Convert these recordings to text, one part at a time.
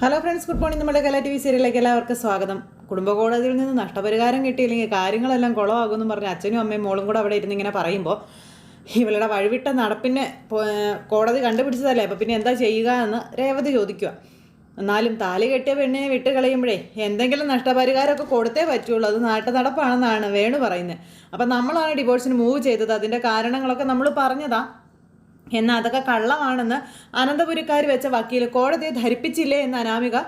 Hello friends good morning നമ്മുടെ കല T V സീരിയലിലേക്ക് എല്ലാവർക്കും സ്വാഗതം. കുടുംബ കോടതിയിൽ നിന്ന് നഷ്ടപരിഹാരം കിട്ടിയില്ലെങ്കിൽ കാര്യങ്ങളെല്ലാം കുളമാകുമെന്ന് പറഞ്ഞ് അച്ഛനും അമ്മയും മോളും കൂടെ അവിടെ ഇരുന്ന് ഇങ്ങനെ പറയുമ്പോൾ ഇവളുടെ വഴിവിട്ട നടപ്പിനെ കോടതി കണ്ടുപിടിച്ചതല്ലേ? അപ്പോൾ പിന്നെ എന്താ ചെയ്യുക എന്ന് രേവതി ചോദിക്കുക. എന്നാലും താലി കെട്ടിയ പെണ്ണിനെ വിട്ട് കളയുമ്പോഴേ എന്തെങ്കിലും നഷ്ടപരിഹാരമൊക്കെ കൊടുത്തേ പറ്റുള്ളൂ. അത് നാട്ടു നടപ്പാണെന്നാണ് വേണു പറയുന്നത്. അപ്പം നമ്മളാണ് ഡിവോഴ്സിന് മൂവ് ചെയ്തത്. അതിന്റെ കാരണങ്ങളൊക്കെ നമ്മൾ പറഞ്ഞതാ. എന്നാൽ അതൊക്കെ കള്ളമാണെന്ന് അനന്തപുരിക്കാർ വെച്ച വക്കീൽ കോടതിയെ ധരിപ്പിച്ചില്ലേ എന്ന് അനാമിക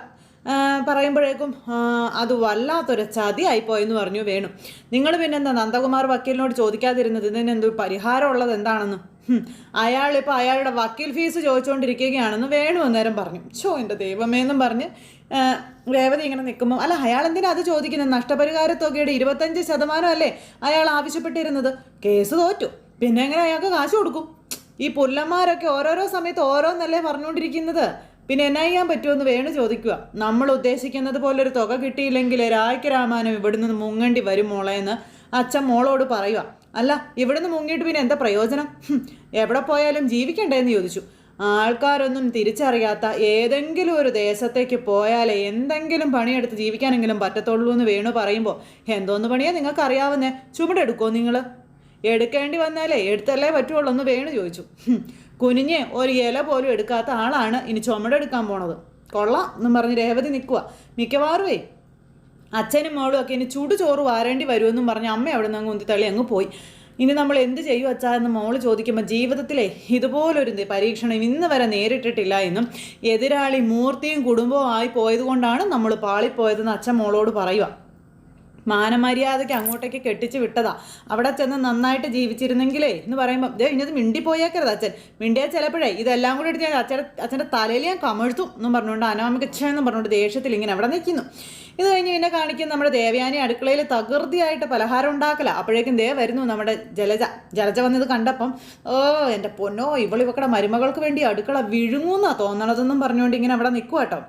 പറയുമ്പോഴേക്കും അത് വല്ലാത്തൊരു ചതിയായിപ്പോയെന്ന് പറഞ്ഞു വേണു. നിങ്ങൾ പിന്നെന്താ നന്ദകുമാർ വക്കീലിനോട് ചോദിക്കാതിരുന്നത് ഇതിനെന്ത് പരിഹാരമുള്ളത് എന്താണെന്ന്? അയാൾ അയാളിപ്പോൾ അയാളുടെ വക്കീൽ ഫീസ് ചോദിച്ചുകൊണ്ടിരിക്കുകയാണെന്ന് വേണു അന്നേരം പറഞ്ഞു. ഷോ എന്റെ ദൈവമേ എന്നും പറഞ്ഞ് രേവതി ഇങ്ങനെ നിൽക്കുമ്പോൾ അല്ല അയാൾ എന്തിനാ അത് ചോദിക്കുന്നത് നഷ്ടപരിഹാര തുകയുടെ ഇരുപത്തഞ്ച് ശതമാനം അല്ലേ അയാൾ ആവശ്യപ്പെട്ടിരുന്നത്? കേസ് തോറ്റു. പിന്നെ എങ്ങനെ അയാൾക്ക് കാശ് കൊടുക്കും? ഈ പുല്ലന്മാരൊക്കെ ഓരോരോ സമയത്ത് ഓരോന്നല്ലേ പറഞ്ഞുകൊണ്ടിരിക്കുന്നത്? പിന്നെ എന്നാ ചെയ്യാൻ പറ്റുമെന്ന് വേണു ചോദിക്കുക. നമ്മൾ ഉദ്ദേശിക്കുന്നത് ഒരു തുക കിട്ടിയില്ലെങ്കിൽ രായ്ക്ക് രാമാനം ഇവിടുന്ന് മുങ്ങേണ്ടി വരും മോളെ എന്ന് അച്ഛൻ മോളോട് പറയുക. അല്ല ഇവിടുന്ന് മുങ്ങിയിട്ട് പിന്നെ എന്താ പ്രയോജനം? എവിടെ പോയാലും ജീവിക്കണ്ടേ എന്ന് ചോദിച്ചു. ആൾക്കാരൊന്നും തിരിച്ചറിയാത്ത ഏതെങ്കിലും ഒരു ദേശത്തേക്ക് പോയാൽ എന്തെങ്കിലും പണിയെടുത്ത് ജീവിക്കാനെങ്കിലും പറ്റത്തുള്ളൂ എന്ന് വേണു പറയുമ്പോൾ എന്തോന്ന് പണിയാ നിങ്ങൾക്ക് അറിയാവുന്നേ ചുമടെടുക്കുമോ നിങ്ങൾ? എടുക്കേണ്ടി വന്നാലേ എടുത്തല്ലേ പറ്റുള്ളൂ എന്ന് വേണു ചോദിച്ചു. കുനിഞ്ഞ് ഒരു ഇല പോലും എടുക്കാത്ത ആളാണ് ഇനി ചുമടെടുക്കാൻ പോണത്. കൊള്ളാം എന്നും പറഞ്ഞ് രേവതി നിൽക്കുക മിക്കവാറുമേ അച്ഛനും മോളും ഒക്കെ ഇനി ചൂട് ചോറ് വാരേണ്ടി വരുമെന്നും പറഞ്ഞ് അമ്മ അവിടെ നിന്ന് അങ്ങ് ഉന്തിത്തള്ളി അങ്ങ് പോയി. ഇനി നമ്മൾ എന്ത് ചെയ്യും അച്ഛാ എന്ന് മോൾ ചോദിക്കുമ്പോൾ ജീവിതത്തിലെ ഇതുപോലൊരു പരീക്ഷണം ഇന്ന് വരെ നേരിട്ടിട്ടില്ല എന്നും എതിരാളി മൂർത്തിയും കുടുംബവും ആയി പോയതുകൊണ്ടാണ് നമ്മൾ പാളിപ്പോയതെന്ന് അച്ഛൻ മോളോട് പറയുക മാനമര്യാദയ്ക്ക് അങ്ങോട്ടേക്ക് കെട്ടിച്ച് വിട്ടതാ. അവിടെ ചെന്ന് നന്നായിട്ട് ജീവിച്ചിരുന്നെങ്കിലേ എന്ന് പറയുമ്പോൾ ദേ ഇനി അത് മിണ്ടിപ്പോയേക്കരുത് അച്ഛൻ. മിണ്ടിയാൽ ചിലപ്പോഴേ. ഇതെല്ലാം കൂടെ എടുത്ത് ഞാൻ അച്ഛന്റെ അച്ഛന്റെ തലയിൽ ഞാൻ കമഴ്ത്തും എന്നും പറഞ്ഞുകൊണ്ട് അനാമിക എന്നും പറഞ്ഞുകൊണ്ട് ദേഷ്യത്തിൽ ഇങ്ങനെ അവിടെ നിൽക്കുന്നു. ഇത് കഴിഞ്ഞ് പിന്നെ കാണിക്കും നമ്മുടെ ദേവയാനി അടുക്കളയിൽ തകൃതിയായിട്ട് പലഹാരം ഉണ്ടാക്കല. അപ്പോഴേക്കും ദേ വരുന്നു നമ്മുടെ ജലജ. ജലജ വന്നത് കണ്ടപ്പം ഓ എന്റെ പൊന്നോ ഇവളിവക്കടെ മരുമകൾക്ക് വേണ്ടി അടുക്കള വിഴുങ്ങുന്നാ തോന്നണതെന്നും പറഞ്ഞുകൊണ്ട് ഇങ്ങനെ അവിടെ നിൽക്കുക കേട്ടോ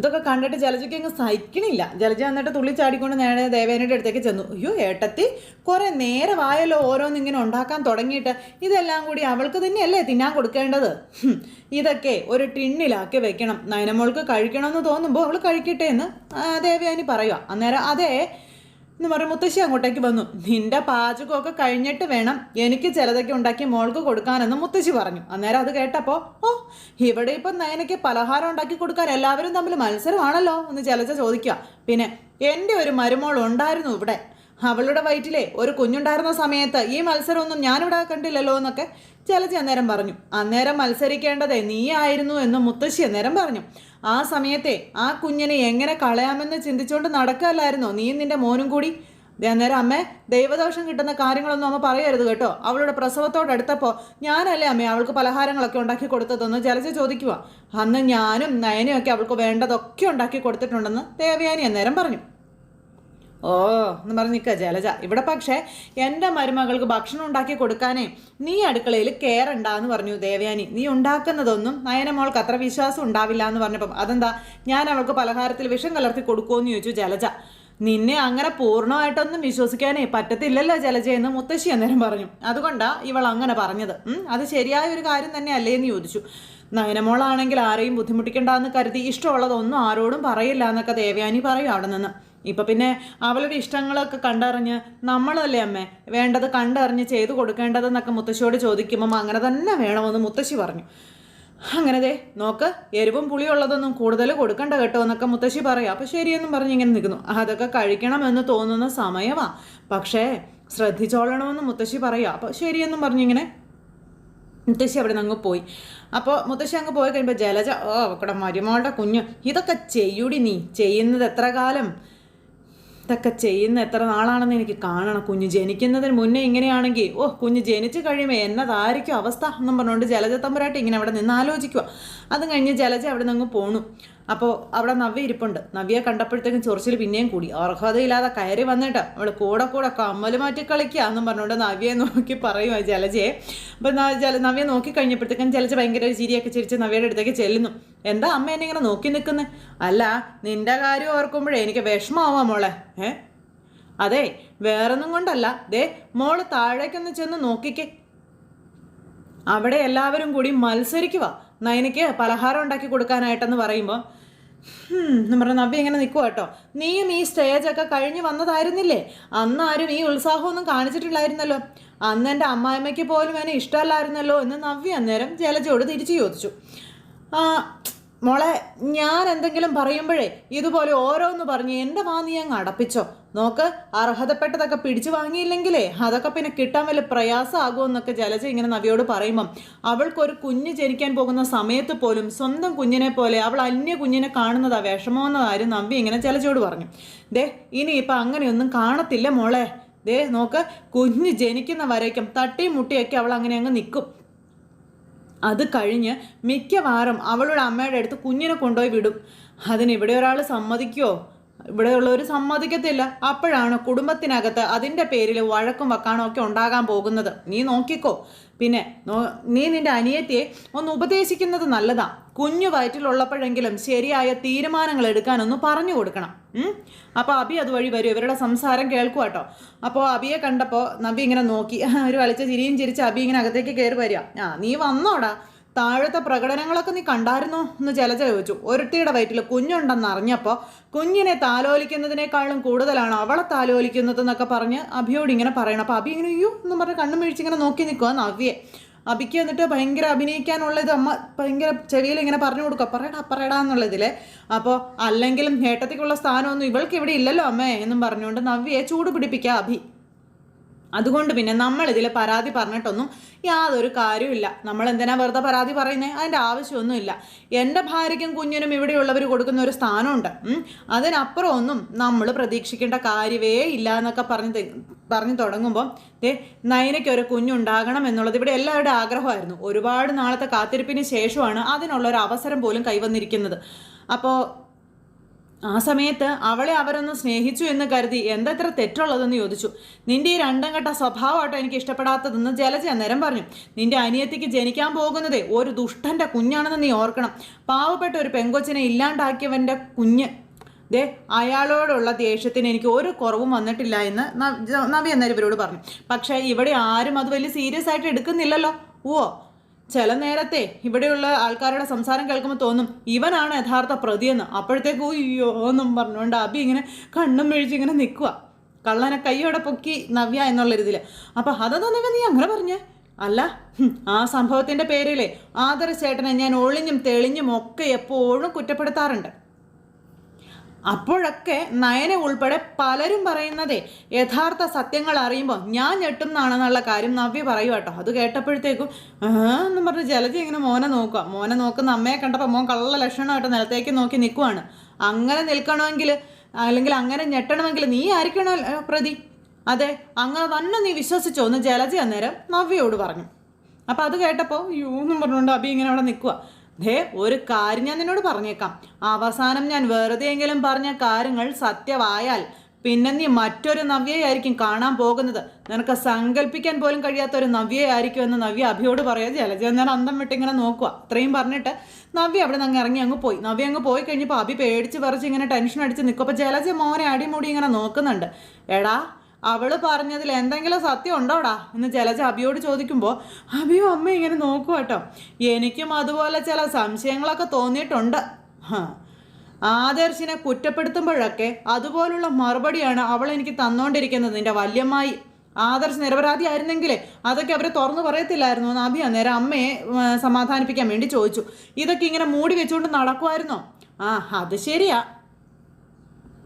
ഇതൊക്കെ കണ്ടിട്ട് ജലജയ്ക്ക് അങ്ങ് സഹിക്കണില്ല. ജലജ എന്നിട്ട് തുള്ളി ചാടിക്കൊണ്ട് നേരെ ദേവേനയുടെ അടുത്തേക്ക് ചെന്നു. അയ്യോ ഏട്ടത്തി കുറെ നേരമായല്ലോ ഓരോന്നിങ്ങനെ ഉണ്ടാക്കാൻ തുടങ്ങിയിട്ട്. ഇതെല്ലാം കൂടി അവൾക്ക് തന്നെയല്ലേ തിന്നാൻ കൊടുക്കേണ്ടത്? ഇതൊക്കെ ഒരു ടിന്നിലാക്കി വെക്കണം. നയനമോൾക്ക് കഴിക്കണമെന്ന് തോന്നുമ്പോൾ അവൾ കഴിക്കട്ടെ എന്ന്. ദേവയാനി പറയുക അന്നേരം അതെ എന്ന് പറഞ്ഞ മുത്തശ്ശി അങ്ങോട്ടേക്ക് വന്നു. നിന്റെ പാചകമൊക്കെ കഴിഞ്ഞിട്ട് വേണം എനിക്ക് ചിലതൊക്കെ ഉണ്ടാക്കി മോൾക്ക് കൊടുക്കാനെന്ന് മുത്തശ്ശി പറഞ്ഞു. അന്നേരം അത് കേട്ടപ്പോൾ ഓ ഇവിടെ ഇപ്പം നയനയ്ക്ക് പലഹാരം ഉണ്ടാക്കി കൊടുക്കാൻ എല്ലാവരും തമ്മിൽ മത്സരമാണല്ലോ? എന്ന് ചിലച്ച ചോദിക്കുക. പിന്നെ എന്റെ ഒരു മരുമോൾ ഉണ്ടായിരുന്നു ഇവിടെ. അവളുടെ വയറ്റിലെ ഒരു കുഞ്ഞുണ്ടായിരുന്ന സമയത്ത് ഈ മത്സരമൊന്നും ഞാനിവിടെ കണ്ടില്ലല്ലോ എന്നൊക്കെ ചിലച്ചി അന്നേരം പറഞ്ഞു. അന്നേരം മത്സരിക്കേണ്ടതേ നീ ആയിരുന്നു എന്ന് മുത്തശ്ശി അന്നേരം പറഞ്ഞു. ആ സമയത്തെ ആ കുഞ്ഞിനെ എങ്ങനെ കളയാമെന്ന് ചിന്തിച്ചുകൊണ്ട് നടക്കല്ലായിരുന്നോ? നീയും നിന്റെ മോനും കൂടി. അന്നേരം അമ്മ ദൈവദോഷം കിട്ടുന്ന കാര്യങ്ങളൊന്നും അമ്മ പറയരുത് കേട്ടോ. അവളുടെ പ്രസവത്തോടടുത്തപ്പോൾ ഞാനല്ലേ അമ്മ അവൾക്ക് പലഹാരങ്ങളൊക്കെ ഉണ്ടാക്കി കൊടുത്തതെന്ന് ജലജ ചോദിക്കുക അന്ന് ഞാനും നയനും ഒക്കെ അവൾക്ക് വേണ്ടതൊക്കെ ഉണ്ടാക്കി കൊടുത്തിട്ടുണ്ടെന്ന് ദേവയാനി അന്നേരം പറഞ്ഞു. ഓ എന്ന് പറഞ്ഞ് നിൽക്കുക ജലജ. ഇവിടെ പക്ഷേ എന്റെ മരുമകൾക്ക് ഭക്ഷണം ഉണ്ടാക്കി കൊടുക്കാനേ നീ അടുക്കളയിൽ കയറണ്ട എന്ന് പറഞ്ഞു ദേവയാനി. നീ ഉണ്ടാക്കുന്നതൊന്നും നയനമോൾക്ക് അത്ര വിശ്വാസം ഉണ്ടാവില്ല എന്ന് പറഞ്ഞപ്പം അതെന്താ? ഞാൻ അവൾക്ക് പലഹാരത്തിൽ വിഷം കലർത്തി കൊടുക്കുമെന്ന് ചോദിച്ചു ജലജ. നിന്നെ അങ്ങനെ പൂർണമായിട്ടൊന്നും വിശ്വസിക്കാനേ പറ്റത്തില്ലല്ലോ എന്ന് മുത്തശ്ശി അന്നേരം പറഞ്ഞു. അതുകൊണ്ടാണ് ഇവൾ അങ്ങനെ പറഞ്ഞത്. അത് ശരിയായ ഒരു കാര്യം തന്നെ അല്ലേ എന്ന് ചോദിച്ചു. നയനമോളാണെങ്കിൽ ആരെയും ബുദ്ധിമുട്ടിക്കണ്ടെന്ന് കരുതി ഇഷ്ടമുള്ളതൊന്നും ആരോടും പറയില്ല എന്നൊക്കെ ദേവയാനി പറയും അവിടെ നിന്ന്. ഇപ്പം പിന്നെ അവളുടെ ഇഷ്ടങ്ങളൊക്കെ കണ്ടറിഞ്ഞ് നമ്മളല്ലേ അമ്മേ വേണ്ടത് കണ്ടറിഞ്ഞ് ചെയ്തു കൊടുക്കേണ്ടതെന്നൊക്കെ മുത്തശ്ശിയോട് ചോദിക്കുമ്പം അങ്ങനെ തന്നെ വേണമെന്ന് മുത്തശ്ശി പറഞ്ഞു. അങ്ങനെ ദേ നോക്ക് എരിവും പുളിയുള്ളതൊന്നും കൂടുതൽ കൊടുക്കണ്ട കേട്ടോ എന്നൊക്കെ മുത്തശ്ശി പറയാം. അപ്പം ശരിയെന്നും പറഞ്ഞ് ഇങ്ങനെ നിൽക്കുന്നു അതൊക്കെ കഴിക്കണമെന്ന് തോന്നുന്ന സമയമാ പക്ഷേ ശ്രദ്ധിച്ചോളണമെന്ന് മുത്തശ്ശി പറയാം. അപ്പോൾ ശരിയെന്നും പറഞ്ഞിങ്ങനെ മുത്തശ്ശി അവിടെ നിന്ന് അങ്ങ് പോയി. അപ്പോൾ മുത്തശ്ശി അങ്ങ് പോയി കഴിയുമ്പോൾ ജലജ ഓ അവക്കടെ മരുമോളുടെ കുഞ്ഞ് ഇതൊക്കെ ചെയ്യൂടി നീ? ചെയ്യുന്നത് എത്ര കാലം? ഇതൊക്കെ ചെയ്യുന്ന എത്ര നാളാണെന്ന് എനിക്ക് കാണണം. കുഞ്ഞ് ജനിക്കുന്നതിന് മുന്നേ ഇങ്ങനെയാണെങ്കിൽ ഓ കുഞ്ഞ് ജനിച്ചു കഴിയുമ്പോൾ എന്നതായിരിക്കും അവസ്ഥ എന്നും പറഞ്ഞുകൊണ്ട് ജലജ തമ്പുരാട്ടി ഇങ്ങനെ അവിടെ നിന്ന് ആലോചിക്കുക അതും കഴിഞ്ഞ് ജലജ അവിടെ നിന്ന് അങ്ങ് പോണു. അപ്പോൾ അവിടെ നവ്യ ഇരിപ്പുണ്ട്. നവ്യ കണ്ടപ്പോഴത്തേക്കും ചൊറിച്ചിൽ പിന്നെയും കൂടി. അർഹതയില്ലാതെ കയറി വന്നിട്ട് അവൾ കൂടെ കൂടെ കമ്മൽ മാറ്റി കളിക്കുക എന്നും പറഞ്ഞുകൊണ്ട് നവ്യയെ നോക്കി പറയുക ജലജയെ. അപ്പം ജല നവ്യ നോക്കി കഴിഞ്ഞപ്പോഴത്തേക്കും ജലജ ഭയങ്കര ഒരു ചിരിയൊക്കെ ചിരിച്ച് നവ്യയുടെ അടുത്തേക്ക് ചെല്ലുന്നു. എന്താ അമ്മ എന്നെ ഇങ്ങനെ നോക്കി നിൽക്കുന്നത് അല്ല നിന്റെ കാര്യം ഓർക്കുമ്പോഴേ എനിക്ക് വിഷമമാവാം മോളെ. ഏ? അതെ വേറൊന്നും കൊണ്ടല്ല. ദേ മോൾ താഴേക്കൊന്ന് ചെന്ന് നോക്കിക്കേ. അവിടെ എല്ലാവരും കൂടി മത്സരിക്കുക നയനയ്ക്ക് പലഹാരം ഉണ്ടാക്കി കൊടുക്കാനായിട്ടെന്ന് പറയുമ്പോൾ പറഞ്ഞ നവ്യ ഇങ്ങനെ നിൽക്കുക കേട്ടോ. നീയും ഈ സ്റ്റേജൊക്കെ കഴിഞ്ഞ് വന്നതായിരുന്നില്ലേ? അന്ന് ആരും ഈ ഉത്സാഹമൊന്നും കാണിച്ചിട്ടില്ലായിരുന്നല്ലോ. അന്ന് എന്റെ അമ്മായിമ്മയ്ക്ക് പോലും എന്നെ ഇഷ്ടമല്ലായിരുന്നല്ലോ എന്ന് നവ്യ അന്നേരം ജലജയോട് തിരിച്ചു ചോദിച്ചു. ആ മോളെ ഞാൻ എന്തെങ്കിലും പറയുമ്പോഴേ ഇതുപോലെ ഓരോന്ന് പറഞ്ഞ് എന്റെ വാ നീ അങ്ങ് അടപ്പിച്ചോ. നോക്ക് അർഹതപ്പെട്ടതൊക്കെ പിടിച്ചു വാങ്ങിയില്ലെങ്കിലേ അതൊക്കെ പിന്നെ കിട്ടാൻ വലിയ പ്രയാസമാകുമെന്നൊക്കെ ജലജ ഇങ്ങനെ നവിയോട് പറയുമ്പം അവൾക്കൊരു കുഞ്ഞ് ജനിക്കാൻ പോകുന്ന സമയത്ത് പോലും സ്വന്തം കുഞ്ഞിനെ പോലെ അവൾ അന്യ കുഞ്ഞിനെ കാണുന്നതാ വിഷമമെന്ന കാര്യം നമ്പി ഇങ്ങനെ ജലജയോട് പറഞ്ഞു. ദേ ഇനി ഇപ്പം അങ്ങനെയൊന്നും കാണത്തില്ല മോളെ. ദേ നോക്ക് കുഞ്ഞ് ജനിക്കുന്ന വരയ്ക്കും തട്ടിയും മുട്ടിയൊക്കെ അവൾ അങ്ങനെ അങ്ങ് നിൽക്കും അത് കഴിഞ്ഞ് മിക്കവാറും അവളുടെ അമ്മയുടെ അടുത്ത് കുഞ്ഞിനെ കൊണ്ടുപോയി വിടും. അതിന് ഇവിടെ ഒരാൾ സമ്മതിക്കുമോ ഇവിടെയുള്ളവർ സമ്മതിക്കത്തില്ല. അപ്പോഴാണ് കുടുംബത്തിനകത്ത് അതിന്റെ പേരിൽ വഴക്കും വക്കാണോ ഒക്കെ ഉണ്ടാകാൻ പോകുന്നത്. നീ നോക്കിക്കോ. പിന്നെ നീ നിന്റെ അനിയത്തിയെ ഒന്ന് ഉപദേശിക്കുന്നത് നല്ലതാ. കുഞ്ഞു വയറ്റിലുള്ളപ്പോഴെങ്കിലും ശരിയായ തീരുമാനങ്ങൾ എടുക്കാനൊന്ന് പറഞ്ഞു കൊടുക്കണം. അപ്പോൾ അബി അതുവഴി വരും. ഇവരുടെ സംസാരം കേൾക്കുക കേട്ടോ. അപ്പോൾ അബിയെ കണ്ടപ്പോൾ നബി ഇങ്ങനെ നോക്കി. ഒരു കളിച്ച ചിരിയും ചിരിച്ച് അബി ഇങ്ങനെ അകത്തേക്ക് കയറി വരിക. ആ നീ വന്നോടാ. താഴത്തെ പ്രകടനങ്ങളൊക്കെ നീ കണ്ടായിരുന്നോ എന്ന് ജലജ ചോദിച്ചു. ഒരുത്തിയുടെ വയറ്റിൽ കുഞ്ഞുണ്ടെന്ന് അറിഞ്ഞപ്പോൾ കുഞ്ഞിനെ താലോലിക്കുന്നതിനേക്കാളും കൂടുതലാണ് അവളെ താലോലിക്കുന്നത് എന്നൊക്കെ പറഞ്ഞ് അഭിയോട് ഇങ്ങനെ പറയണം. അപ്പോൾ അഭി ഇങ്ങനെ അയ്യോ എന്ന് പറഞ്ഞ് കണ്ണും ഇങ്ങനെ നോക്കി നിൽക്കുക നവ്യെ. അഭിക്ക് എന്നിട്ട് ഭയങ്കര അഭിനയിക്കാനുള്ളത് അമ്മ ഭയങ്കര ചെവിയിൽ ഇങ്ങനെ പറഞ്ഞു കൊടുക്കുക പറയടാ പറയടാ എന്നുള്ളതിൽ അപ്പോൾ അല്ലെങ്കിലും ഏട്ടത്തേക്കുള്ള സ്ഥാനമൊന്നും ഇവൾക്ക് ഇവിടെ ഇല്ലല്ലോ അമ്മേ എന്നും പറഞ്ഞുകൊണ്ട് നവ്യെ ചൂട് പിടിപ്പിക്കുക അഭി. അതുകൊണ്ട് പിന്നെ നമ്മൾ ഇതിൽ പരാതി പറഞ്ഞിട്ടൊന്നും യാതൊരു കാര്യമില്ല നമ്മൾ എന്തിനാ വെറുതെ പരാതി പറയുന്നത് അതിന്റെ ആവശ്യമൊന്നുമില്ല. എന്റെ ഭാര്യയ്ക്കും കുഞ്ഞിനും ഇവിടെയുള്ളവർ കൊടുക്കുന്ന ഒരു സ്ഥാനമുണ്ട്. അതിനപ്പുറം ഒന്നും നമ്മൾ പ്രതീക്ഷിക്കേണ്ട കാര്യമേ ഇല്ല എന്നൊക്കെ പറഞ്ഞ് പറഞ്ഞു തുടങ്ങുമ്പോൾ ദേ നയനയ്ക്ക് കുഞ്ഞുണ്ടാകണം എന്നുള്ളത് ഇവിടെ എല്ലാവരുടെ ആഗ്രഹമായിരുന്നു. ഒരുപാട് നാളത്തെ കാത്തിരിപ്പിന് ശേഷമാണ് അതിനുള്ള ഒരു അവസരം പോലും കൈവന്നിരിക്കുന്നത്. അപ്പോൾ ആ സമയത്ത് അവളെ അവരൊന്ന് സ്നേഹിച്ചു എന്ന് കരുതി എന്തത്ര തെറ്റുള്ളതെന്ന് ചോദിച്ചു. നിന്റെ ഈ രണ്ടും കെട്ട സ്വഭാവമായിട്ടോ എനിക്ക് ഇഷ്ടപ്പെടാത്തതെന്ന് ജലജ അന്നേരം പറഞ്ഞു. നിന്റെ അനിയത്തിക്ക് ജനിക്കാൻ പോകുന്നതേ ഒരു ദുഷ്ടന്റെ കുഞ്ഞാണെന്ന് നീ ഓർക്കണം. പാവപ്പെട്ട ഒരു പെങ്കൊച്ചിനെ ഇല്ലാണ്ടാക്കിയവന്റെ കുഞ്ഞ്. ദേ അയാളോടുള്ള ദേഷ്യത്തിന് എനിക്ക് ഒരു കുറവും വന്നിട്ടില്ല എന്ന് നവി അന്നേരം ഇവരോട് പറഞ്ഞു. പക്ഷേ ഇവിടെ ആരും അത് വലിയ സീരിയസ് ആയിട്ട് എടുക്കുന്നില്ലല്ലോ. ഓ ചില നേരത്തെ ഇവിടെയുള്ള ആൾക്കാരുടെ സംസാരം കേൾക്കുമ്പോൾ തോന്നും ഇവനാണ് യഥാർത്ഥ പ്രതിയെന്ന്. അപ്പോഴത്തേക്ക് അയ്യോ എന്നും പറഞ്ഞുകൊണ്ട് അബി ഇങ്ങനെ കണ്ണും മെഴിച്ച് ഇങ്ങനെ നിൽക്കുക കള്ളനെ കൈയോടെ പൊക്കി നവ്യ എന്നുള്ള രീതിയിൽ. അപ്പോൾ അതൊന്നും നീ അങ്ങനെ പറഞ്ഞേ? അല്ല ആ സംഭവത്തിന്റെ പേരിലെ ആദർശേട്ടനെ ഞാൻ ഒളിഞ്ഞും തെളിഞ്ഞും ഒക്കെ എപ്പോഴും കുറ്റപ്പെടുത്താറുണ്ട്. അപ്പോഴൊക്കെ നയനെ ഉൾപ്പെടെ പലരും പറയുന്നതേ യഥാർത്ഥ സത്യങ്ങൾ അറിയുമ്പോൾ ഞാൻ ഞെട്ടുന്നാണെന്നുള്ള കാര്യം നവ്യ പറയൂ കേട്ടോ. അത് കേട്ടപ്പോഴത്തേക്കും എന്നും പറഞ്ഞ് ജലജി ഇങ്ങനെ മോനെ നോക്കുക മോനെ നോക്കുന്ന അമ്മയെ കണ്ടപ്പോൾ മോൻ കള്ള ലക്ഷണമായിട്ട് നിലത്തേക്ക് നോക്കി നിൽക്കുവാണ് അങ്ങനെ നിൽക്കണമെങ്കിൽ അല്ലെങ്കിൽ അങ്ങനെ ഞെട്ടണമെങ്കിൽ നീ ആയിരിക്കണോ പ്രതി? അതെ അങ്ങനെ തന്നെ നീ വിശ്വസിച്ചോ എന്ന് ജലജ അന്നേരം നവ്യയോട് പറഞ്ഞു. അപ്പോൾ അത് കേട്ടപ്പോൾ യൂ എന്നും പറഞ്ഞുകൊണ്ട് അബി ഇങ്ങനെ അവിടെ നിൽക്കുക ദേ ഒരു കാര്യം ഞാൻ നിന്നോട് പറഞ്ഞേക്കാം. അവസാനം ഞാൻ വെറുതെയെങ്കിലും പറഞ്ഞ കാര്യങ്ങൾ സത്യമായാൽ പിന്നെ നീ മറ്റൊരു നവ്യയായിരിക്കും കാണാൻ പോകുന്നത്. നിനക്ക് സങ്കല്പിക്കാൻ പോലും കഴിയാത്ത ഒരു നവ്യയായിരിക്കും എന്ന് നവ്യ അഭിയോട് പറയാം ജലജ ഞാൻ അന്തം വിട്ടിങ്ങനെ നോക്കുക. അത്രയും പറഞ്ഞിട്ട് നവ്യ അവിടെ നിന്ന് ഇറങ്ങി അങ്ങ് പോയി. നവ്യ അങ്ങ് പോയി കഴിഞ്ഞപ്പോൾ അഭി പേടിച്ച് പറിച്ച് ഇങ്ങനെ ടെൻഷൻ അടിച്ച് നിൽക്കും അപ്പോൾ ജലജ മോനെ അടിമുടി ഇങ്ങനെ നോക്കുന്നുണ്ട്. എടാ അവൾ പറഞ്ഞതിൽ എന്തെങ്കിലും സത്യം ഉണ്ടോടാ? എന്ന് ജലജ അബിയോട് ചോദിക്കുമ്പോൾ അബിയോ അമ്മ ഇങ്ങനെ നോക്കുക കേട്ടോ. എനിക്കും അതുപോലെ ചില സംശയങ്ങളൊക്കെ തോന്നിയിട്ടുണ്ട്. ആദർശിനെ കുറ്റപ്പെടുത്തുമ്പോഴൊക്കെ അതുപോലുള്ള മറുപടിയാണ് അവൾ എനിക്ക് തന്നുകൊണ്ടിരിക്കുന്നത് നിന്റെ വല്യമായി ആദർശ് നിരപരാധി ആയിരുന്നെങ്കിലേ അതൊക്കെ അവരെ തുറന്നു പറയത്തില്ലായിരുന്നു എന്ന് അഭി അന്നേരം അമ്മയെ സമാധാനിപ്പിക്കാൻ വേണ്ടി ചോദിച്ചു. ഇതൊക്കെ ഇങ്ങനെ മൂടി വെച്ചുകൊണ്ട് നടക്കുമായിരുന്നോ ആ അത് ശരിയാ.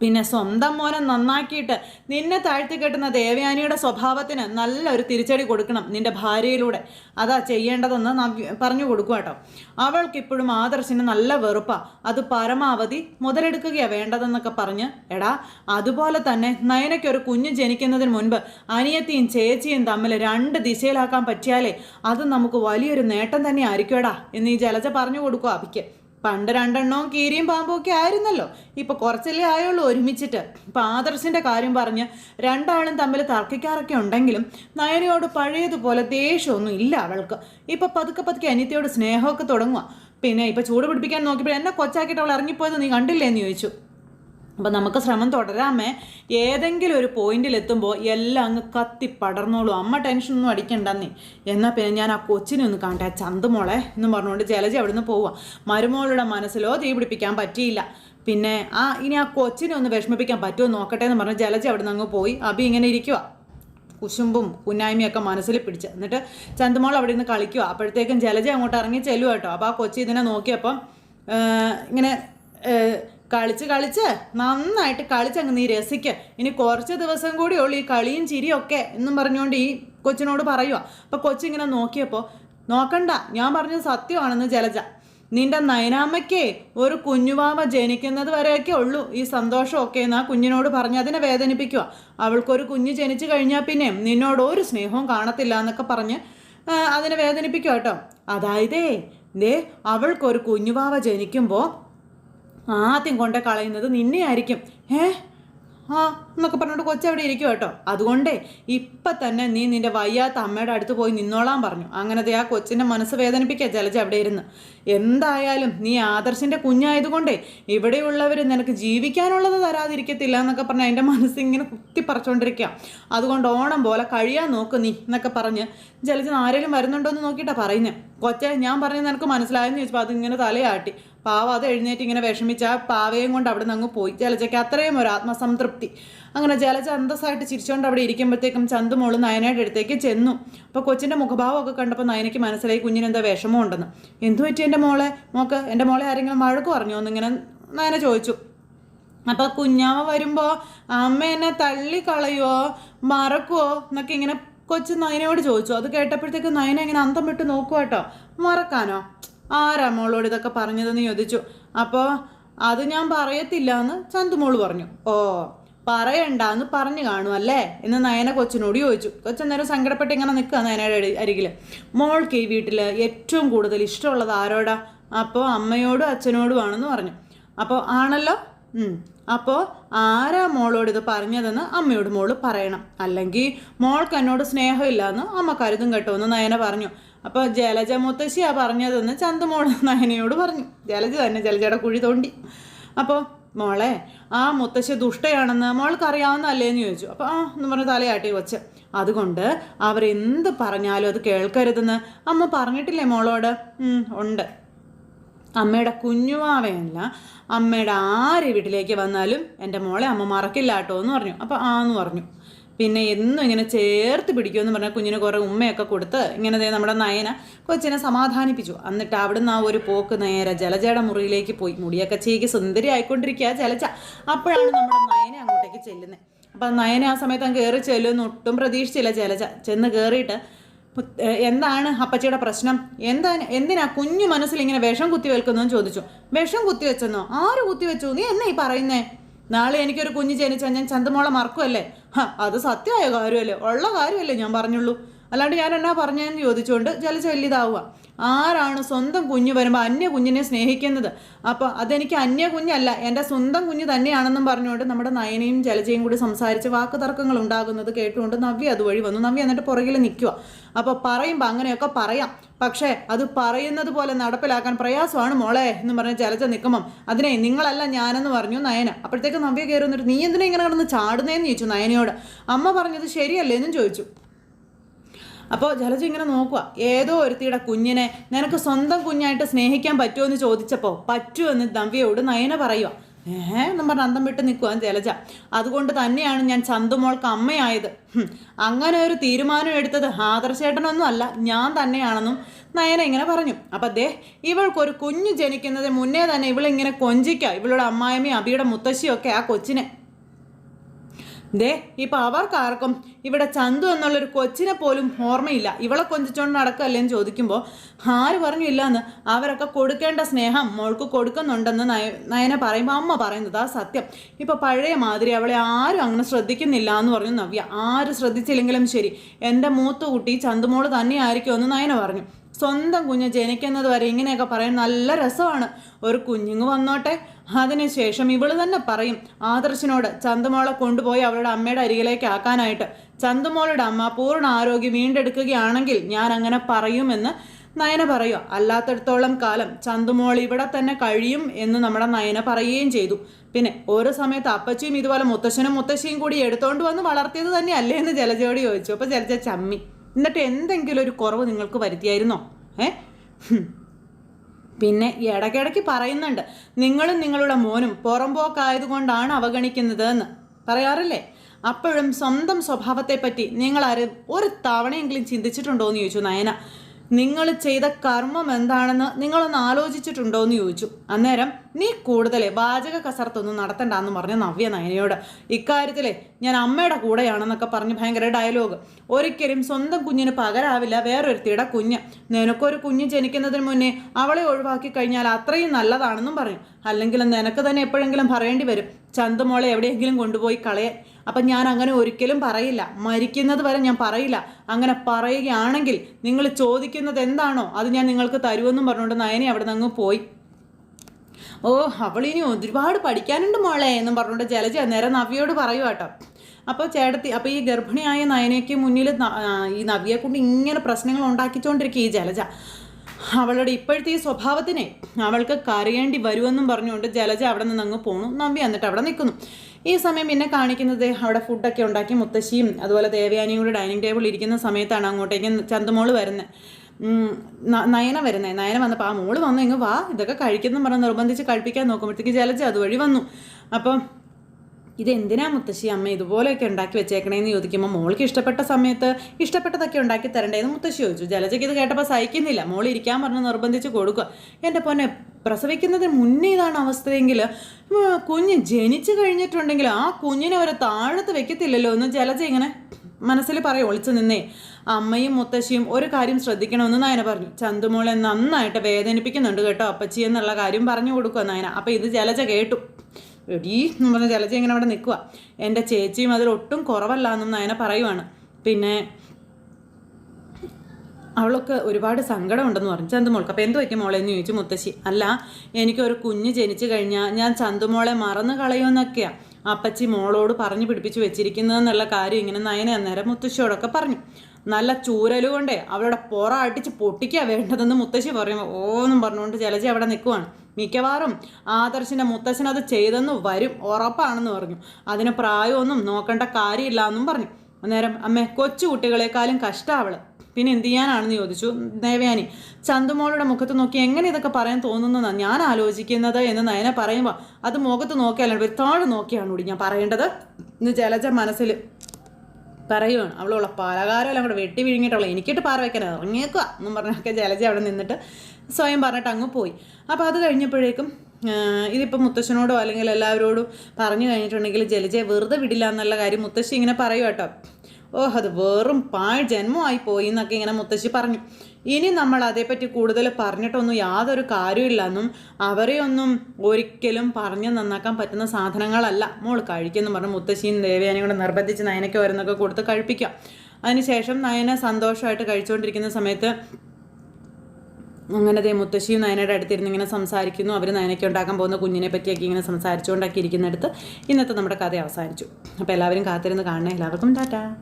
പിന്നെ സ്വന്തം മോനെ നന്നാക്കിയിട്ട് നിന്നെ താഴ്ത്തി കെട്ടുന്ന ദേവയാനിയുടെ സ്വഭാവത്തിന് നല്ലൊരു തിരിച്ചടി കൊടുക്കണം നിന്റെ ഭാര്യയിലൂടെ. അതാ ചെയ്യേണ്ടതെന്ന് പറഞ്ഞു കൊടുക്കുക കേട്ടോ അവൾക്കിപ്പോഴും ആദർശിന് നല്ല വെറുപ്പാണ് അത് പരമാവധി മുതലെടുക്കുകയാണ് വേണ്ടതെന്നൊക്കെ പറഞ്ഞ് എടാ അതുപോലെ തന്നെ നയനയ്ക്കൊരു കുഞ്ഞ് ജനിക്കുന്നതിന് മുൻപ് അനിയത്തിയും ചേച്ചിയും തമ്മിൽ രണ്ട് ദിശയിലാക്കാൻ പറ്റിയാലേ അത് നമുക്ക് വലിയൊരു നേട്ടം തന്നെ ആയിരിക്കും എടാ എന്ന് ഈ ജലജ പറഞ്ഞു കൊടുക്കുക അഭിക്ക് പണ്ട് രണ്ടെണ്ണവും കീരിയും പാമ്പും ഒക്കെ ആയിരുന്നല്ലോ. ഇപ്പൊ കുറച്ചല്ലേ ആയുള്ളൂ ഒരുമിച്ചിട്ട്. ഇപ്പൊ ആദർശിന്റെ കാര്യം പറഞ്ഞ് രണ്ടാളും തമ്മിൽ തർക്കിക്കാറൊക്കെ ഉണ്ടെങ്കിലും നയനയോട് പഴയതുപോലെ ദേഷ്യമൊന്നും ഇല്ല അവൾക്ക്. ഇപ്പൊ പതുക്കെ പതുക്കെ അനിത്യയോട് സ്നേഹമൊക്കെ തുടങ്ങുക പിന്നെ ഇപ്പൊ ചൂട് പിടിപ്പിക്കാൻ നോക്കിയപ്പോൾ എന്നെ കൊച്ചാക്കിയിട്ട് അവൾ ഇറങ്ങിപ്പോയത് നീ കണ്ടില്ലേ എന്ന് ചോദിച്ചു. അപ്പം നമുക്ക് ശ്രമം തുടരാമേ. ഏതെങ്കിലും ഒരു പോയിന്റിൽ എത്തുമ്പോൾ എല്ലാം അങ്ങ് കത്തി പടർന്നോളൂ. അമ്മ ടെൻഷനൊന്നും അടിക്കണ്ടെന്നേ. എന്നാൽ പിന്നെ ഞാൻ ആ കൊച്ചിനെ ഒന്ന് കാണട്ടെ. ചന്തുമോളെ എന്ന് പറഞ്ഞുകൊണ്ട് ജലജ അവിടുന്ന് പോവുക മരുമോളുടെ മനസ്സിലോ തീ പിടിപ്പിക്കാൻ പറ്റിയില്ല. പിന്നെ ആ ഇനി ആ കൊച്ചിനെ ഒന്ന് വിഷമിപ്പിക്കാൻ പറ്റുമോ നോക്കട്ടെ എന്ന് പറഞ്ഞ് ജലജ അവിടുന്ന് അങ്ങ് പോയി. അബി ഇങ്ങനെ ഇരിക്കുക കുശുമ്പും കുന്നായ്മയൊക്കെ മനസ്സിൽ പിടിച്ച്. എന്നിട്ട് ചന്തുമോൾ അവിടെ നിന്ന് കളിക്കുക അപ്പോഴത്തേക്കും ജലജ അങ്ങോട്ട് ഇറങ്ങി ചെല്ലുക കേട്ടോ. അപ്പോൾ ആ കൊച്ചി ഇതിനെ നോക്കിയപ്പം ഇങ്ങനെ കളിച്ച് കളിച്ച് നന്നായിട്ട് കളിച്ചങ്ങ് നീ രസിക്ക. ഇനി കുറച്ച് ദിവസം കൂടി ഉള്ളു ഈ കളിയും ചിരിയും ഒക്കെ എന്നും പറഞ്ഞുകൊണ്ട് ഈ കൊച്ചിനോട് പറയുക അപ്പോൾ കൊച്ചിങ്ങനെ നോക്കിയപ്പോൾ നോക്കണ്ട ഞാൻ പറഞ്ഞത് സത്യമാണെന്ന് ജലജ. നിന്റെ നയനാമ്മയ്ക്കേ ഒരു കുഞ്ഞുവാമ ജനിക്കുന്നത് വരെയൊക്കെ ഉള്ളൂ ഈ സന്തോഷമൊക്കെ എന്ന് ആ കുഞ്ഞിനോട് പറഞ്ഞ് അതിനെ വേദനിപ്പിക്കുക അവൾക്കൊരു കുഞ്ഞ് ജനിച്ചു കഴിഞ്ഞാൽ പിന്നെ നിന്നോട് ഒരു സ്നേഹവും കാണത്തില്ല എന്നൊക്കെ പറഞ്ഞ് അതിനെ വേദനിപ്പിക്കുക കേട്ടോ. അതായതേ അവൾക്കൊരു കുഞ്ഞുവാവ ജനിക്കുമ്പോൾ ആദ്യം കൊണ്ട് കളയുന്നത് നിന്നെയായിരിക്കും ഏ ആ എന്നൊക്കെ പറഞ്ഞോണ്ട് കൊച്ചവിടെ ഇരിക്കും കേട്ടോ. അതുകൊണ്ടേ ഇപ്പം തന്നെ നീ നിന്റെ വയ്യാത്ത അമ്മയുടെ അടുത്ത് പോയി നിന്നോളാൻ പറഞ്ഞു. അങ്ങനത്തെ ആ കൊച്ചിന്റെ മനസ്സ് വേദനിപ്പിക്കുക ജലജ അവിടെ ഇരുന്ന്. എന്തായാലും നീ ആദർശിന്റെ കുഞ്ഞായതുകൊണ്ടേ ഇവിടെയുള്ളവർ നിനക്ക് ജീവിക്കാനുള്ളത് തരാതിരിക്കത്തില്ല എന്നൊക്കെ പറഞ്ഞ് അതിന്റെ മനസ്സിങ്ങനെ കുത്തി പറിച്ചോണ്ടിരിക്കുക അതുകൊണ്ട് ഓണം പോലെ കഴിയാൻ നോക്ക് നീ എന്നൊക്കെ പറഞ്ഞ് ജലജ ആരെങ്കിലും വരുന്നുണ്ടോ എന്ന് നോക്കിയിട്ടാണ് പറയുന്നത് കൊച്ചെ ഞാൻ പറഞ്ഞത് നിനക്ക് മനസ്സിലായെന്ന് ചോദിച്ചപ്പോൾ അതിങ്ങനെ തലയാട്ടി. പാവ അത് എഴുന്നേറ്റ് ഇങ്ങനെ വിഷമിച്ച ആ പാവയും കൊണ്ട് അവിടെ നിന്ന് അങ്ങ് പോയി. ജലജയ്ക്ക് അത്രയും ഒരു ആത്മസംതൃപ്തി. അങ്ങനെ ജലജ അന്തസ്സായിട്ട് ചിരിച്ചുകൊണ്ട് അവിടെ ഇരിക്കുമ്പോഴത്തേക്കും ചന്തുമോൾ നയനയുടെ അടുത്തേക്ക് ചെന്നു. അപ്പോൾ കൊച്ചിന്റെ മുഖഭാവമൊക്കെ കണ്ടപ്പോൾ നയനയ്ക്ക് മനസ്സിലായി കുഞ്ഞിന് എന്താ വിഷമം ഉണ്ടെന്ന് എന്തു പറ്റി എന്റെ മോളെ? മോക്ക് എന്റെ മോളെ ആരെങ്കിലും വഴക്ക് പറഞ്ഞോ? എന്നിങ്ങനെ നയന ചോദിച്ചു. അപ്പോൾ കുഞ്ഞാവ വരുമ്പോൾ അമ്മ എന്നെ തള്ളിക്കളയോ മറക്കുവോ? എന്നൊക്കെ ഇങ്ങനെ കൊച്ചു നയനയോട് ചോദിച്ചു. അത് കേട്ടപ്പോഴത്തേക്ക് നയന ഇങ്ങനെ അന്തം വിട്ട് നോക്കുക കേട്ടോ മറക്കാനോ? ആരാ മോളോട് ഇതൊക്കെ പറഞ്ഞതെന്ന് ചോദിച്ചു. അപ്പോൾ അത് ഞാൻ പറയത്തില്ല എന്ന് ചന്തുമോൾ പറഞ്ഞു. ഓ പറയണ്ടാന്ന് പറഞ്ഞു കാണും അല്ലേ എന്ന് നയന കൊച്ചിനോട് ചോദിച്ചു. കൊച്ചന്നേരം സങ്കടപ്പെട്ട് ഇങ്ങനെ നിൽക്കുക നയനയുടെ അരി- അരികിൽ മോൾക്ക് ഈ വീട്ടിൽ ഏറ്റവും കൂടുതൽ ഇഷ്ടമുള്ളത് ആരോടാ? അപ്പോൾ അമ്മയോടും അച്ഛനോടും ആണെന്ന് പറഞ്ഞു. അപ്പോൾ ആണല്ലോ. അപ്പോൾ ആരാ മോളോട് ഇത് പറഞ്ഞതെന്ന് അമ്മയോട് മോൾ പറയണം. അല്ലെങ്കിൽ മോൾക്ക് എന്നോട് സ്നേഹമില്ല എന്ന് അമ്മ കരുതും കേട്ടോ എന്ന് നയന പറഞ്ഞു. അപ്പോൾ ജലജ മുത്തശ്ശിയാ പറഞ്ഞതെന്ന് ചന്തുമോൾ നയനയോട് പറഞ്ഞു. ജലജ തന്നെ ജലജയുടെ കുഴി തോണ്ടി. അപ്പോൾ മോളെ ആ മുത്തശ്ശി ദുഷ്ടയാണെന്ന് മോൾക്ക് അറിയാവുന്നതല്ലേ എന്ന് ചോദിച്ചു. അപ്പോൾ ആ എന്ന് പറഞ്ഞ് തലയാട്ടി കൊച്ച് അതുകൊണ്ട് അവരെന്ത് പറഞ്ഞാലും അത് കേൾക്കരുതെന്ന് അമ്മ പറഞ്ഞിട്ടില്ലേ മോളോട്? ഉണ്ട്. അമ്മയുടെ കുഞ്ഞുവാവയല്ല അമ്മയുടെ ആര് വീട്ടിലേക്ക് വന്നാലും എന്റെ മോളെ അമ്മ മറക്കില്ല കേട്ടോ എന്ന് പറഞ്ഞു. അപ്പോൾ ആന്ന് പറഞ്ഞു. പിന്നെ എന്നും ഇങ്ങനെ ചേർത്ത് പിടിക്കുമെന്ന് പറഞ്ഞാൽ കുഞ്ഞിന് കുറേ ഉമ്മയൊക്കെ കൊടുത്ത് ഇങ്ങനെ നമ്മുടെ നയന കൊച്ചിനെ സമാധാനിപ്പിച്ചു. എന്നിട്ട് അവിടുന്ന് ആ ഒരു പോക്ക് നേരെ ജലജയുടെ മുറിയിലേക്ക് പോയി. മുടിയൊക്കെ ചെയ്യുക സുന്ദരി ആയിക്കൊണ്ടിരിക്കുക ജലജ. അപ്പോഴാണ് നമ്മുടെ നയന അങ്ങോട്ടേക്ക് ചെല്ലുന്നത് അപ്പം നയന ആ സമയത്ത് അങ്ങ് കയറി ചെല്ലുമെന്ന് ഒട്ടും പ്രതീക്ഷിച്ചില്ല ജലജ. ചെന്ന് കയറിയിട്ട് എന്താണ് അപ്പച്ചിയുടെ പ്രശ്നം? എന്താണ് എന്തിനാ കുഞ്ഞു മനസ്സിൽ ഇങ്ങനെ വിഷം കുത്തി വെൽക്കുന്നതെന്ന് ചോദിച്ചു. വിഷം കുത്തി വെച്ചെന്നോ ആര് കുത്തി വെച്ചു നീ എന്നാ ഈ പറയുന്നേ? നാളെ എനിക്കൊരു കുഞ്ഞ് ജനിച്ചാൽ ഞാൻ ചന്തമോളെ മറക്കുമല്ലേ അത് സത്യമായ കാര്യമല്ലേ? ഉള്ള കാര്യമല്ലേ ഞാൻ പറഞ്ഞുള്ളൂ. അല്ലാണ്ട് ഞാൻ എന്നാ പറഞ്ഞതെന്ന് ചോദിച്ചുകൊണ്ട് ജലജ വലിയതാവുക ആരാണ് സ്വന്തം കുഞ്ഞ് വരുമ്പോൾ അന്യ കുഞ്ഞിനെ സ്നേഹിക്കുന്നത്? അപ്പോൾ അതെനിക്ക് അന്യ കുഞ്ഞല്ല എന്റെ സ്വന്തം കുഞ്ഞ് തന്നെയാണെന്നും പറഞ്ഞുകൊണ്ട് നമ്മുടെ നയനയും ജലജയും കൂടി സംസാരിച്ച് വാക്ക് തർക്കങ്ങൾ ഉണ്ടാകുന്നത് കേട്ടുകൊണ്ട് നവ്യ അതുവഴി വന്നു. നവ്യ എന്നിട്ട് പുറകിൽ നിൽക്കുക അപ്പോൾ പറയുമ്പോൾ അങ്ങനെയൊക്കെ പറയാം. പക്ഷേ അത് പറയുന്നത് പോലെ നടപ്പിലാക്കാൻ പ്രയാസമാണ് മോളെ എന്ന് പറഞ്ഞ് ജലജ നിൽക്കുമ്പം അതിനെ നിങ്ങളല്ല ഞാനെന്ന് പറഞ്ഞു നയന. അപ്പോഴത്തേക്ക് നവ്യ കയറി നീ എന്തിനാ ഇങ്ങനെ കിടന്ന് ചാടുന്നേന്ന് ചോദിച്ചു നയനയോട്. അമ്മ പറഞ്ഞത് ശരിയല്ലേ എന്നും ചോദിച്ചു. അപ്പോൾ ജലജ ഇങ്ങനെ നോക്കുക ഏതോ ഒരുത്തിയുടെ കുഞ്ഞിനെ നിനക്ക് സ്വന്തം കുഞ്ഞായിട്ട് സ്നേഹിക്കാൻ പറ്റുമോ എന്ന് ചോദിച്ചപ്പോൾ പറ്റുമെന്ന് ദമ്പിയോട് നയന പറയുക ഏഹ് പറഞ്ഞ് അന്തം വിട്ട് നിൽക്കുക ജലജ. അതുകൊണ്ട് തന്നെയാണ് ഞാൻ ചന്തുമോൾക്ക് അമ്മയായത്. അങ്ങനെ ഒരു തീരുമാനം എടുത്തത് ആദർശേട്ടനൊന്നും അല്ല ഞാൻ തന്നെയാണെന്നും നയന ഇങ്ങനെ പറഞ്ഞു. അപ്പം ദേ ഇവൾക്കൊരു കുഞ്ഞ് ജനിക്കുന്നതിന് മുന്നേ തന്നെ ഇവളിങ്ങനെ കൊഞ്ചിക്കുക ഇവളുടെ അമ്മായിമ്മയും അബിയുടെ മുത്തശ്ശിയൊക്കെ ആ കൊച്ചിനെ. ദേ ഇപ്പം അവർക്കാർക്കും ഇവിടെ ചന്തു എന്നുള്ളൊരു കൊച്ചിനെ പോലും ഓർമ്മയില്ല. ഇവളെ കൊഞ്ചിച്ചോണ്ട് നടക്കല്ലേന്ന് ചോദിക്കുമ്പോൾ ആര് പറഞ്ഞു ഇല്ലയെന്ന് അവരൊക്കെ കൊടുക്കേണ്ട സ്നേഹം മോൾക്ക് കൊടുക്കുന്നുണ്ടെന്ന് നയ നയന പറയുമ്പോൾ അമ്മ പറയുന്നത് ആ സത്യം. ഇപ്പം പഴയ മാതിരി അവളെ ആരും അങ്ങനെ ശ്രദ്ധിക്കുന്നില്ല എന്ന് പറഞ്ഞു നവ്യ. ആര് ശ്രദ്ധിച്ചില്ലെങ്കിലും ശരി. എന്റെ മൂത്ത കുട്ടി ചന്തുമോൾ തന്നെയായിരിക്കും എന്ന് നയന പറഞ്ഞു. സ്വന്തം കുഞ്ഞ് ജനിക്കുന്നത് വരെ ഇങ്ങനെയൊക്കെ പറയാൻ നല്ല രസമാണ്. ഒരു കുഞ്ഞുങ്ങ് വന്നോട്ടെ. അതിനുശേഷം ഇവൾ തന്നെ പറയും ആദർശിനോട് ചന്തുമോളെ കൊണ്ടുപോയി അവളുടെ അമ്മയുടെ അരികിലേക്ക് ആക്കാനായിട്ട്. ചന്തുമോളുടെ അമ്മ പൂർണ ആരോഗ്യം വീണ്ടെടുക്കുകയാണെങ്കിൽ ഞാൻ അങ്ങനെ പറയുമെന്ന് നയന പറയുക അല്ലാത്തടത്തോളം കാലം ചന്തുമോൾ ഇവിടെ തന്നെ കഴിയും എന്ന് നമ്മുടെ നയന പറയുകയും ചെയ്തു. പിന്നെ ഓരോ സമയത്ത് അപ്പച്ചിയും ഇതുപോലെ മുത്തശ്ശനും മുത്തശ്ശിയും കൂടി എടുത്തോണ്ട് വന്ന് വളർത്തിയത് തന്നെ അല്ലേ എന്ന് ജലജയോട് ചോദിച്ചു. അപ്പോൾ ജലജ ചമ്മി. എന്നിട്ട് എന്തെങ്കിലും ഒരു കുറവ് നിങ്ങൾക്ക് വരുത്തിയായിരുന്നോ? ഏ? ഹും. പിന്നെ ഇടയ്ക്കിടയ്ക്ക് പറയുന്നുണ്ട്. നിങ്ങളും നിങ്ങളുടെ മോനും പുറംപോക്കായതുകൊണ്ടാണ് അവഗണിക്കുന്നത് എന്ന് പറയാറില്ലേ? അപ്പോഴും സ്വന്തം സ്വഭാവത്തെപ്പറ്റി നിങ്ങളാരും ഒരു തവണയെങ്കിലും ചിന്തിച്ചിട്ടുണ്ടോ എന്ന് ചോദിച്ചു നയന. നിങ്ങൾ ചെയ്ത കർമ്മം എന്താണെന്ന് നിങ്ങളൊന്ന് ആലോചിച്ചിട്ടുണ്ടോ എന്ന് ചോദിച്ചു. അന്നേരം നീ കൂടുതലേ വാചക കസർത്തൊന്നും നടത്തണ്ടെന്ന് പറഞ്ഞ നവ്യ നയനയോട്. ഇക്കാര്യത്തിലെ ഞാൻ അമ്മയുടെ കൂടെയാണെന്നൊക്കെ പറഞ്ഞ് ഭയങ്കര ഡയലോഗ് ഒരിക്കലും സ്വന്തം കുഞ്ഞിന് പകരാവില്ല വേറൊരുത്തിയുടെ കുഞ്ഞ്. നിനക്കൊരു കുഞ്ഞ് ജനിക്കുന്നതിന് മുന്നേ അവളെ ഒഴിവാക്കി കഴിഞ്ഞാൽ അത്രയും നല്ലതാണെന്നും പറയും. അല്ലെങ്കിൽ നിനക്ക് തന്നെ എപ്പോഴെങ്കിലും പറയേണ്ടി വരും. ചന്തുമോളെ എവിടെയെങ്കിലും കൊണ്ടുപോയി കളയാൻ. അപ്പം ഞാൻ അങ്ങനെ ഒരിക്കലും പറയില്ല. മരിക്കുന്നത് വരെ ഞാൻ പറയില്ല. അങ്ങനെ പറയുകയാണെങ്കിൽ നിങ്ങൾ ചോദിക്കുന്നത് എന്താണോ അത് ഞാൻ നിങ്ങൾക്ക് തരുമെന്നും പറഞ്ഞുകൊണ്ട് നയനെ അവിടെ നിന്ന് പോയി. ഓ അവളിനി ഒരുപാട് പഠിക്കാനുണ്ട് മോളെ എന്നും പറഞ്ഞുകൊണ്ട് ജലജ നേരെ നവ്യയോട് പറയുക കേട്ടോ. അപ്പോൾ ചേട്ടത്തി അപ്പോൾ ഈ ഗർഭിണിയായ നയനയ്ക്ക് മുന്നിൽ ഈ നവ്യയെ കൊണ്ട് ഇങ്ങനെ പ്രശ്നങ്ങൾ ഉണ്ടാക്കിച്ചുകൊണ്ടിരിക്കുക ഈ ജലജ. അവളുടെ ഇപ്പോഴത്തെ ഈ സ്വഭാവത്തിനെ അവൾക്ക് കരയേണ്ടി വരുമെന്നും പറഞ്ഞുകൊണ്ട് ജലജ അവിടെ നിന്ന് അങ്ങ് പോണു നവ്യ എന്നിട്ട് അവിടെ നിൽക്കുന്നു. ഈ സമയം പിന്നെ കാണിക്കുന്നത് അവിടെ ഫുഡൊക്കെ ഉണ്ടാക്കി മുത്തശ്ശിയും അതുപോലെ ദേവയാനിയും കൂടി ഡൈനിങ് ടേബിളിൽ ഇരിക്കുന്ന സമയത്താണ് അങ്ങോട്ടേക്ക് ചന്തുമോൾ വരുന്നത് നയന വരുന്നേ. നയന വന്നപ്പോൾ ആ മോൾ വന്നു ഇങ്ങ് വാ ഇതൊക്കെ കഴിക്കുന്നു പറഞ്ഞ് നിർബന്ധിച്ച് കഴിപ്പിക്കാൻ നോക്കുമ്പോഴത്തേക്ക് ജലജ് അതുവഴി വന്നു. അപ്പം ഇതെന്തിനാ മുത്തശ്ശി അമ്മ ഇതുപോലെയൊക്കെ ഉണ്ടാക്കി വെച്ചേക്കണേന്ന് ചോദിക്കുമ്പോൾ മോൾക്ക് ഇഷ്ടപ്പെട്ട സമയത്ത് ഇഷ്ടപ്പെട്ടതൊക്കെ ഉണ്ടാക്കി തരണ്ടേന്ന് മുത്തശ്ശി ചോദിച്ചു. ജലജയ്ക്ക് ഇത് കേട്ടപ്പോൾ സഹിക്കുന്നില്ല. മോൾ ഇരിക്കാൻ പറഞ്ഞ് നിർബന്ധിച്ച് കൊടുക്കുക. എന്റെ പൊന്നെ പ്രസവിക്കുന്നതിന് മുന്നേ ഇതാണ് അവസ്ഥയെങ്കിൽ കുഞ്ഞ് ജനിച്ചു കഴിഞ്ഞിട്ടുണ്ടെങ്കിൽ ആ കുഞ്ഞിനെ ഒരു താഴത്ത് വെക്കത്തില്ലല്ലോ എന്ന് ജലജ ഇങ്ങനെ മനസ്സിൽ പറയും. ഒളിച്ചു നിന്നേ അമ്മയും മുത്തശ്ശിയും ഒരു കാര്യം ശ്രദ്ധിക്കണമെന്ന് നായന പറഞ്ഞു. ചന്തുമോളെ നന്നായിട്ട് വേദനിപ്പിക്കുന്നുണ്ട് കേട്ടോ അപ്പച്ചി എന്നുള്ള കാര്യം പറഞ്ഞു കൊടുക്കുക നായന. അപ്പം ഇത് ജലജ കേട്ടു. എടീ എന്ന് പറഞ്ഞ ജലജ ഇങ്ങനെ അവിടെ നിൽക്കുക എന്റെ ചേച്ചിയും അതിൽ ഒട്ടും കുറവല്ല എന്നും നയന പറയുവാണ്. പിന്നെ അവളൊക്കെ ഒരുപാട് സങ്കടമുണ്ടെന്ന് പറഞ്ഞു. ചന്തുമോൾക്ക് അപ്പോൾ എന്ത് വയ്ക്കും മോളെ എന്ന് ചോദിച്ചു മുത്തശ്ശി. അല്ല എനിക്കൊരു കുഞ്ഞ് ജനിച്ചു കഴിഞ്ഞാൽ ഞാൻ ചന്തുമോളെ മറന്നു കളയുമെന്നൊക്കെയാണ് അപ്പച്ചി മോളോട് പറഞ്ഞു പിടിപ്പിച്ച് വെച്ചിരിക്കുന്നതെന്നുള്ള കാര്യം ഇങ്ങനെ നയന അന്നേരം മുത്തശ്ശിയോടൊക്കെ പറഞ്ഞു. നല്ല ചൂരൽ കൊണ്ടേ അവളുടെ പുറ അടിച്ച് പൊട്ടിക്കുക വേണ്ടതെന്ന് മുത്തശ്ശി പറയുമ്പോൾ ഓന്നും പറഞ്ഞുകൊണ്ട് ജലജ അവിടെ നിൽക്കുവാണ് മിക്കവാറും ആദർശിന്റെ മുത്തശ്ശൻ അത് ചെയ്തെന്ന് വരും ഉറപ്പാണെന്ന് പറഞ്ഞു. അതിന് പ്രായമൊന്നും നോക്കേണ്ട കാര്യമില്ല എന്നും പറഞ്ഞു. അന്നേരം അമ്മ കൊച്ചു കുട്ടികളെക്കാളും കഷ്ടം അവൾ. പിന്നെ എന്ത് ചെയ്യാനാണെന്ന് ചോദിച്ചു. ദേവയാനി ചന്തുമോളുടെ മുഖത്ത് നോക്കി എങ്ങനെ ഇതൊക്കെ പറയാൻ തോന്നുന്നതാണ് ഞാൻ ആലോചിക്കുന്നത് എന്ന് നയന പറയുമ്പോൾ അത് മുഖത്ത് നോക്കിയാലാണ് വ്യക്തമായിട്ട് നോക്കിയാണ് കൂടി ഞാൻ പറയേണ്ടത്. ഇന്ന് ജലജ മനസ്സിൽ പറയുവാണ്. അവളുള്ള പലകാരം എല്ലാം കൂടെ വെട്ടി വിഴുങ്ങിയിട്ടുള്ള എനിക്കിട്ട് പാറ വയ്ക്കാൻ ഇറങ്ങിയേക്കുക എന്നും പറഞ്ഞൊക്കെ ജലജ അവിടെ നിന്നിട്ട് സ്വയം പറഞ്ഞിട്ട് അങ്ങ് പോയി. അപ്പോൾ അത് കഴിഞ്ഞപ്പോഴേക്കും ഇതിപ്പോൾ മുത്തശ്ശനോടോ അല്ലെങ്കിൽ എല്ലാവരോടും പറഞ്ഞു കഴിഞ്ഞിട്ടുണ്ടെങ്കിൽ ജലജയെ വെറുതെ വിടില്ല എന്നുള്ള കാര്യം മുത്തശ്ശി ഇങ്ങനെ പറയും കേട്ടോ. ഓ അത് വെറും പാഴ് ജന്മമായി പോയി എന്നൊക്കെ ഇങ്ങനെ മുത്തശ്ശി പറഞ്ഞു. ഇനി നമ്മൾ അതേപ്പറ്റി കൂടുതൽ പറഞ്ഞിട്ടൊന്നും യാതൊരു കാര്യമില്ലെന്നും അവരെയൊന്നും ഒരിക്കലും പറഞ്ഞ് നന്നാക്കാൻ പറ്റുന്ന സാധനങ്ങളല്ല. മോൾ കഴിക്കുമെന്ന് പറഞ്ഞ് മുത്തശ്ശിയും ദേവയാനും കൂടെ നിർബന്ധിച്ച് നയനയ്ക്ക് വരുന്നൊക്കെ കൊടുത്ത് കഴിപ്പിക്കാം. അതിനുശേഷം നയന സന്തോഷമായിട്ട് കഴിച്ചുകൊണ്ടിരിക്കുന്ന സമയത്ത് അങ്ങനെ ദേ മുത്തശ്ശിയും നയനയുടെ അടുത്തിരുന്ന് ഇങ്ങനെ സംസാരിക്കുന്നു. അവർ നയനയ്ക്ക് ഉണ്ടാക്കാൻ പോകുന്ന കുഞ്ഞിനെ പറ്റിയൊക്കെ ഇങ്ങനെ സംസാരിച്ചുകൊണ്ടൊക്കെ ഇരിക്കുന്നിടത്ത് ഇന്നത്തെ നമ്മുടെ കഥ അവസാനിച്ചു. അപ്പോൾ എല്ലാവരും കാത്തിരുന്ന് കാണണേ. എല്ലാവർക്കും ടാറ്റാ.